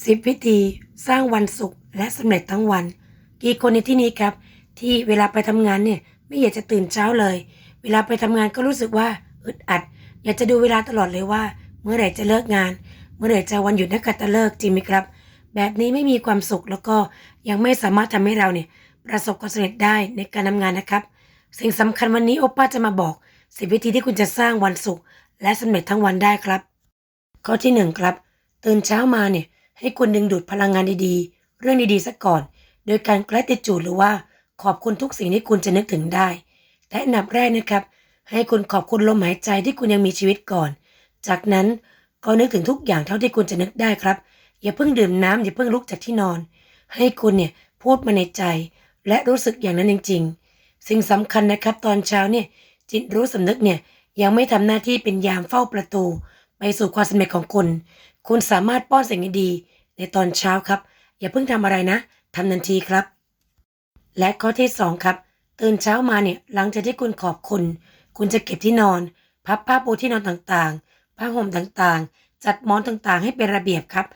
10วิธีสร้างวันสุขและสำเร็จทั้งวัน กี่คนในที่นี้ครับ ที่เวลาไปทำงานเนี่ยไม่อยากจะตื่นเช้าเลย เวลาไปทำงานก็รู้สึกว่าอึดอัด อยากจะดูเวลาตลอดเลยว่า เมื่อไหร่จะเลิกงาน เมื่อไหร่จะวันหยุดนักขัตฤกษ์จริงไหมครับ แบบนี้ไม่มีความสุขแล้วก็ยังไม่สามารถทำให้เราเนี่ยประสบความสำเร็จได้ในการทำงานนะครับ สิ่งสำคัญวันนี้โอป้าจะมาบอกสิบวิธีที่คุณจะสร้างวันสุขและสำเร็จทั้งวันได้ครับ ข้อที่หนึ่งครับตื่นเช้ามาเนี่ย ให้คุณดึงดูดพลังงานดีๆ เรื่องดีๆซะก่อน โดยการ gratitude หรือว่าขอบคุณทุกสิ่งที่คุณจะนึกถึงได้ และอันดับแรกนะครับ ให้คุณขอบคุณลมหายใจที่คุณยังมีชีวิตก่อน จากนั้นก็นึกถึงทุกอย่างเท่าที่คุณจะนึกได้ครับ อย่าเพิ่งดื่มน้ำอย่าเพิ่งลุกจากที่นอน ให้คุณเนี่ยพูดมาในใจ และรู้สึกอย่างนั้นจริง ๆ สิ่งสำคัญนะครับ ตอนเช้าเนี่ยจิตรู้สำนึกเนี่ยยังไม่ทำหน้าที่เป็นยามเฝ้าประตู ไปสู่ความสำเร็จของคุณ คุณสามารถป้อนสิ่งดีๆในตอนเช้าครับ อย่าเพิ่งทำอะไรนะทำทันทีครับ และข้อที่สองครับ ตื่นเช้ามาเนี่ยหลังจากที่คุณขอบคุณ คุณจะเก็บที่นอน พับผ้าปูที่นอนต่างๆ ผ้าห่มต่างๆ จัดหมอนต่างๆ ให้เป็นระเบียบครับ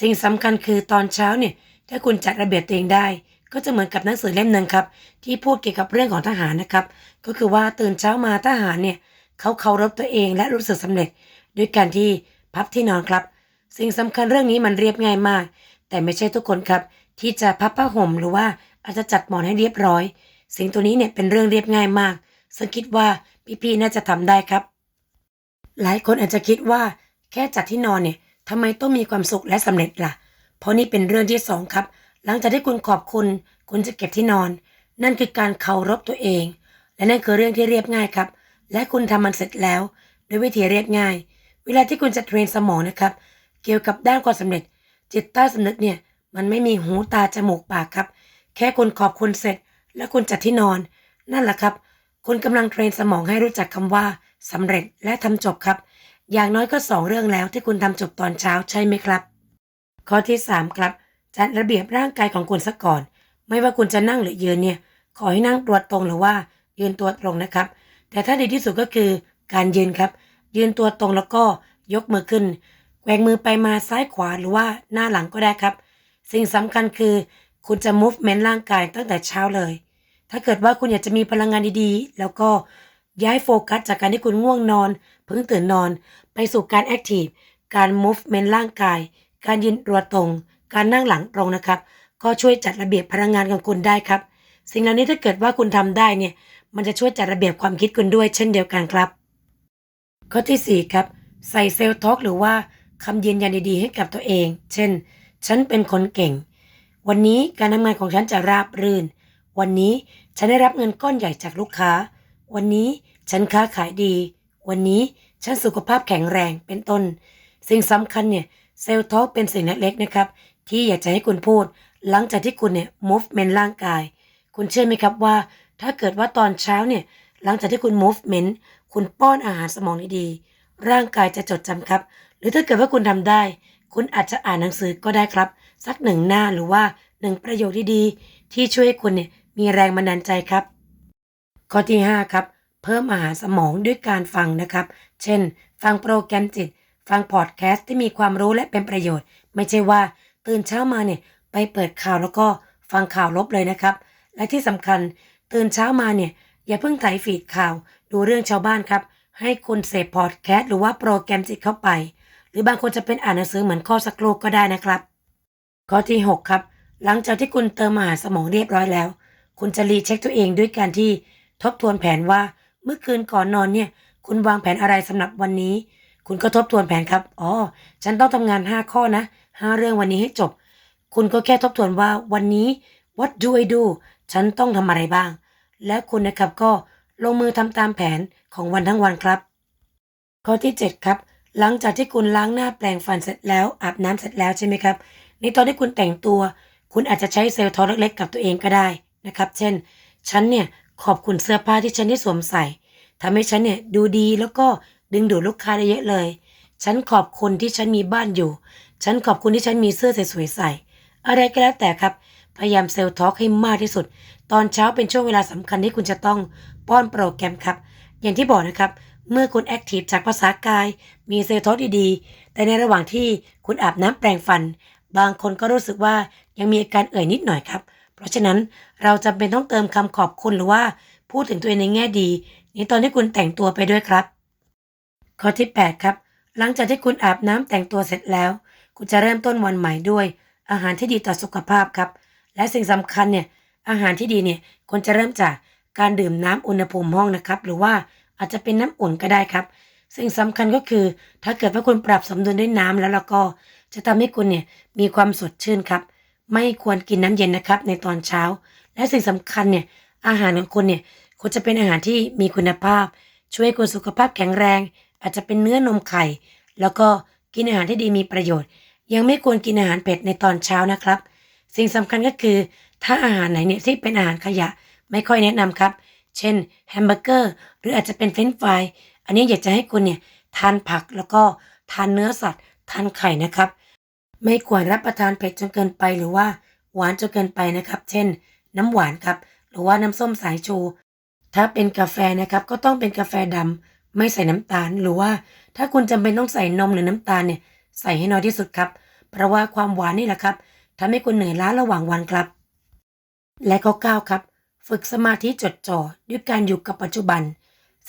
สิ่งสำคัญคือตอนเช้าเนี่ยถ้าคุณจัดระเบียบตัวเองได้ ก็จะเหมือนกับหนังสือเล่มหนึ่งครับที่พูดเกี่ยวกับเรื่องของทหารนะครับ ก็คือว่าตื่นเช้ามาทหารเนี่ยเขาเคารพตัวเองและรู้สึกสำเร็จ ด้วยการที่พับที่นอนครับ สิ่งสำคัญเรื่องนี้มันเรียบง่ายมาก แต่ไม่ใช่ทุกคนครับ ที่จะพับผ้าห่มหรือว่าอาจจะจัดหมอนให้เรียบร้อย สิ่งตัวนี้เนี่ยเป็นเรื่องเรียบง่ายมาก ซึ่งคิดว่าพี่ๆน่าจะทำได้ครับ หลายคนอาจจะคิดว่า แค่จัดที่นอนเนี่ยทำไมต้องมีความสุขและสำเร็จล่ะ เพราะนี่เป็นเรื่องที่สองครับ หลังจากที่คุณขอบคุณ คุณจะเก็บที่นอน นั่นคือการเคารพตัวเอง และนั่นคือเรื่องที่เรียบง่ายครับ และคุณทำมันเสร็จแล้ว ด้วยวิธีเรียบง่าย เวลาที่คุณจะเทรนสมองนะครับ เกี่ยวกับด้านความสำเร็จ จิตใต้สำนึกเนี่ยมันไม่มีหูตาจมูกปากครับ แค่คุณขอบคุณเสร็จ แล้วคุณจัดที่นอน นั่นแหละครับ คุณกำลังเทรนสมองให้รู้จักคำว่าสำเร็จและทำจบครับ อย่างน้อยก็สองเรื่องแล้วที่คุณทำจบตอนเช้าใช่ไหมครับ ข้อที่ 3 ครับ จัดระเบียบร่างกายของคุณซะก่อน ไม่ว่าคุณจะนั่งหรือยืนเนี่ยขอให้นั่งตัวตรงหรือว่ายืนตัวตรงนะครับ แต่ถ้าดีที่สุดก็คือการยืนครับ ยืนตัวตรงแล้วก็ยกมือขึ้น แกว่งมือไปมาซ้ายขวาหรือว่าหน้าหลังก็ได้ครับ สิ่งสำคัญคือ คุณจะ movement ร่างกายตั้งแต่เช้าเลย ถ้าเกิดว่าคุณอยากจะมีพลังงานดีๆ แล้วก็ย้ายโฟกัสจากการที่คุณง่วงนอนเพิ่งตื่นนอน ไปสู่การแอคทีฟการ movement ร่างกาย การยืนตัวตรง การนั่งหลังตรงนะครับ ก็ช่วยจัดระเบียบพลังงานของคุณได้ครับ สิ่งเหล่านี้ถ้าเกิดว่าคุณทำได้เนี่ย มันจะช่วยจัดระเบียบความคิดคุณด้วยเช่นเดียวกันครับ ข้อที่ 4 ครับ ใส่เซลล์ท็อกหรือว่า คำยืนยันดีๆให้กับตัวเอง เช่น ฉันเป็นคนเก่ง วันนี้การทำงานของฉันจะราบรื่น วันนี้ฉันได้รับเงินก้อนใหญ่จากลูกค้า วันนี้ฉันค้าขายดี วันนี้ฉันสุขภาพแข็งแรงเป็นต้น สิ่งสำคัญเนี่ยเซลล์ท็อกเป็นสิ่งเล็กๆนะครับ ที่อยากจะให้คุณพูด หลังจากที่คุณเนี่ย movement ร่างกาย คุณเชื่อไหมครับว่า ถ้าเกิดว่าตอนเช้าเนี่ย หลังจากที่คุณ movement คุณป้อนอาหารสมองดีๆร่างกายจะจดจำครับ รือถ้าเกิดว่าคุณทำได้ คุณอาจจะอ่านหนังสือก็ได้ครับ สักหนึ่งหน้าหรือว่าหนึ่งประโยคดีๆที่ช่วยให้คุณเนี่ยมีแรงบันดาลใจครับ ข้อที่ 5 ครับ เพิ่มอาหารสมองด้วยการฟังนะครับ เช่น ฟังโปรแกรมจิต ฟังพอดแคสต์ที่มีความรู้และเป็นประโยชน์ ไม่ใช่ว่าตื่นเช้ามาเนี่ยไปเปิดข่าวแล้วก็ฟังข่าวลบเลยนะครับ และที่สำคัญตื่นเช้ามาเนี่ยอย่าเพิ่งไถฟีดข่าว ดูเรื่องชาวบ้านครับ ให้คุณเสพพอดแคสต์หรือว่าโปรแกรมจิตเข้าไป หรือบางคนจะเป็นอ่านหนังสือเหมือนข้อสักโลกก็ได้นะครับ ข้อที่ 6 ครับ หลังจากที่คุณเติมอาหารสมองเรียบร้อยแล้ว คุณจะรีเช็คตัวเองด้วยการที่ทบทวนแผนว่าเมื่อคืนก่อนนอนเนี่ย คุณวางแผนอะไรสำหรับวันนี้ คุณก็ทบทวนแผนครับอ๋อฉันต้องทำงาน 5 ข้อนะ 5 เรื่องวันนี้ให้จบ คุณก็แค่ทบทวนว่าวันนี้ what do I do ฉันต้องทำอะไรบ้าง และคุณนะครับก็ลงมือทำตามแผนของวันทั้งวันครับ ข้อที่ 7 ครับ หลังจากที่คุณล้างหน้าแปรงฟันเสร็จแล้วอาบน้ำเสร็จแล้วใช่ไหมครับในตอนที่คุณแต่งตัว คุณอาจจะใช้เซลล์ทอเล็กๆกับตัวเองก็ได้นะครับ เช่น ฉันเนี่ยขอบคุณเสื้อผ้าที่ฉันได้สวมใส่ทำให้ฉันเนี่ยดูดีแล้วก็ดึงดูดลูกค้าได้เยอะเลย ฉันขอบคุณที่ฉันมีบ้านอยู่ ฉันขอบคุณที่ฉันมีเสื้อสวยๆใส่ อะไรก็แล้วแต่ครับ พยายามเซลล์ทอล์กให้มากที่สุด ตอนเช้าเป็นช่วงเวลาสำคัญที่คุณจะต้องป้อนโปรแกรมครับ อย่างที่บอกนะครับ เมื่อคุณแอคทีฟจากภาษากาย มีเซลล์ทอดีๆ แต่ในระหว่างที่คุณอาบน้ำแปรงฟัน บางคนก็รู้สึกว่ายังมีอาการเอ่ยนิดหน่อยครับ เพราะฉะนั้นเราจำเป็นต้องเติมคำขอบคุณหรือว่าพูดถึงตัวเองในแง่ดีในตอนที่คุณแต่งตัวไปด้วยครับ ข้อที่ 8 ครับ หลังจากที่คุณอาบน้ำแต่งตัวเสร็จแล้ว คุณจะเริ่มต้นวันใหม่ด้วย อาหารที่ดีต่อสุขภาพครับ และสิ่งสำคัญเนี่ยอาหารที่ดีเนี่ยควรจะเริ่มจากการดื่มน้ำอุณหภูมิห้องนะครับ หรือว่า อาจจะเป็นน้ำอุ่นก็ได้ครับ สิ่งสำคัญก็คือ ถ้าเกิดว่าคุณปรับสมดุลด้วยน้ำแล้วแล้วก็จะทำให้คุณเนี่ยมีความสดชื่นครับ ไม่ควรกินน้ำเย็นนะครับ ในตอนเช้า และสิ่งสำคัญเนี่ยอาหารของคุณเนี่ยควรจะเป็นอาหารที่มีคุณภาพ ช่วยคุณสุขภาพแข็งแรง อาจจะเป็นเนื้อนมไข่ แล้วก็กินอาหารที่ดีมีประโยชน์ ยังไม่ควรกินอาหารเผ็ดในตอนเช้านะครับ สิ่งสำคัญก็คือ ถ้าอาหารไหนเนี่ยที่เป็นอาหารขยะไม่ค่อยแนะนำครับ เช่นแฮมเบอร์เกอร์หรืออาจจะเป็นเฟรนช์ฟรายอันนี้อยากจะให้คุณเนี่ยทานผักแล้วก็ทานเนื้อสัตว์ ทานไข่นะครับ ไม่ควรรับประทานเผ็ดจนเกินไปหรือว่าหวานจนเกินไปนะครับ เช่น น้ำหวานครับ หรือว่าน้ำส้มสายชู ถ้าเป็นกาแฟนะครับก็ต้องเป็นกาแฟดำไม่ใส่น้ำตาลหรือว่า ถ้าคุณจำเป็นต้องใส่นมหรือน้ำตาลเนี่ยใส่ให้น้อยที่สุดครับ เพราะว่าความหวานนี่แหละครับทำให้คุณเหนื่อยล้าระหว่างวันครับ และข้อ9ครับ ฝึกสมาธิจดจ่อด้วยการอยู่กับปัจจุบัน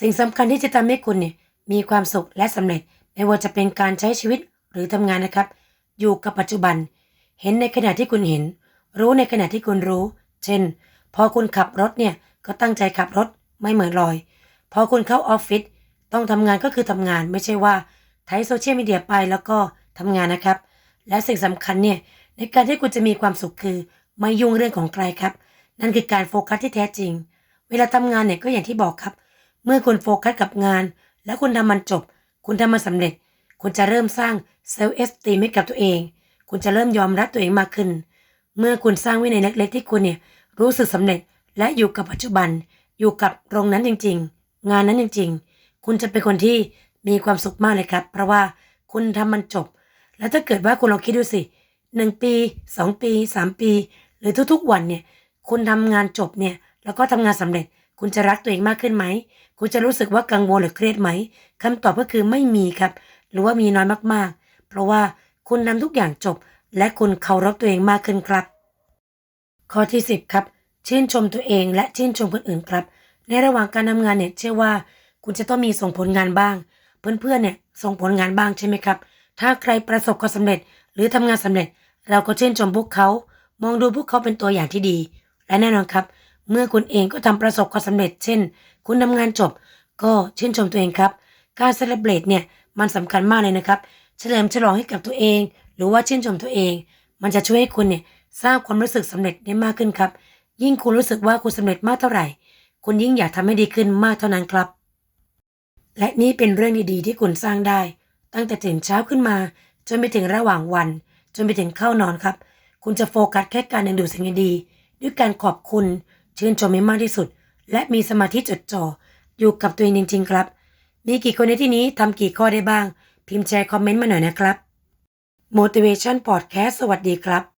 สิ่งสำคัญที่จะทำให้คุณเนี่ยมีความสุขและสำเร็จ ไม่ว่าจะเป็นการใช้ชีวิตหรือทำงานนะครับ อยู่กับปัจจุบัน เห็นในขณะที่คุณเห็น รู้ในขณะที่คุณรู้ เช่น พอคุณขับรถเนี่ยก็ตั้งใจขับรถไม่เหมือนลอย พอคุณเข้าออฟฟิศต้องทำงานก็คือทำงานไม่ใช่ว่าไถโซเชียลมีเดียไปแล้วก็ทำงานนะครับ และสิ่งสำคัญเนี่ยในการที่คุณจะมีความสุขคือ ไม่ยุ่งเรื่องของใครครับ นั่นคือการโฟกัสที่แท้จริง เวลาทำงานเนี่ยก็อย่างที่บอกครับ เมื่อคุณโฟกัสกับงาน แล้วคุณทำมันจบ คุณทำมันสำเร็จ คุณจะเริ่มสร้างเซลล์เอสตีมให้กับตัวเอง คุณจะเริ่มยอมรับตัวเองมากขึ้น เมื่อคุณสร้างวินัยเล็ก ๆ ที่คุณเนี่ยรู้สึกสำเร็จและอยู่กับปัจจุบัน อยู่กับตรงนั้นจริง ๆ งานนั้นจริง ๆ คุณจะเป็นคนที่มีความสุขมากเลยครับ เพราะว่าคุณทำมันจบ แล้วถ้าเกิดว่าคุณลองคิดดูสิหนึ่งปีสองปีสามปี หรือทุกๆวันเนี่ย คุณทำงานจบเนี่ย แล้วก็ทำงานสำเร็จ คุณจะรักตัวเองมากขึ้นไหม คุณจะรู้สึกว่ากังวลหรือเครียดไหมคำตอบก็คือไม่มีครับ หรือว่ามีน้อยมากๆ เพราะว่าคุณทำทุกอย่างจบ และคุณเคารพตัวเองมากขึ้นครับ ข้อที่ 10 ครับ ชื่นชมตัวเองและชื่นชมคนอื่นครับ ในระหว่างการทำงานเนี่ยเชื่อว่า คุณจะต้องมีส่งผลงานบ้าง เพื่อนๆเนี่ยส่งผลงานบ้างใช่ไหมครับ ถ้าใครประสบความสำเร็จหรือทำงานสำเร็จ เราก็ชื่นชมพวกเขา มองดูพวกเขาเป็นตัวอย่างที่ดี และแน่นอนครับ เมื่อคุณเองก็ทำประสบความสำเร็จ เช่น คุณทำงานจบ ก็ชื่นชมตัวเองครับ การเซเลบรตเนี่ยมันสำคัญมากเลยนะครับ เฉลิมฉลองให้กับตัวเอง หรือว่าชื่นชมตัวเอง มันจะช่วยให้คุณเนี่ยสร้างความรู้สึกสำเร็จได้มากขึ้นครับ ยิ่งคุณรู้สึกว่าคุณสำเร็จมากเท่าไหร่ คุณยิ่งอยากทำให้ดีขึ้นมากเท่านั้นครับ และนี่เป็นเรื่องดีๆที่คุณสร้างได้ ตั้งแต่ตื่นเช้าขึ้นมา จนไปถึงระหว่างวัน จนไปถึงเข้านอนครับ คุณจะโฟกัสแค่การดึงดูดสิ่งดีๆ ด้วยการขอบคุณชื่นชมให้มากที่สุด และมีสมาธิจดจ่ออยู่กับตัวเองจริง ๆ ครับ มีกี่คนในที่นี้ทำกี่ข้อได้บ้าง พิมพ์แชร์คอมเมนต์มาหน่อยนะครับ Motivation Podcast สวัสดีครับ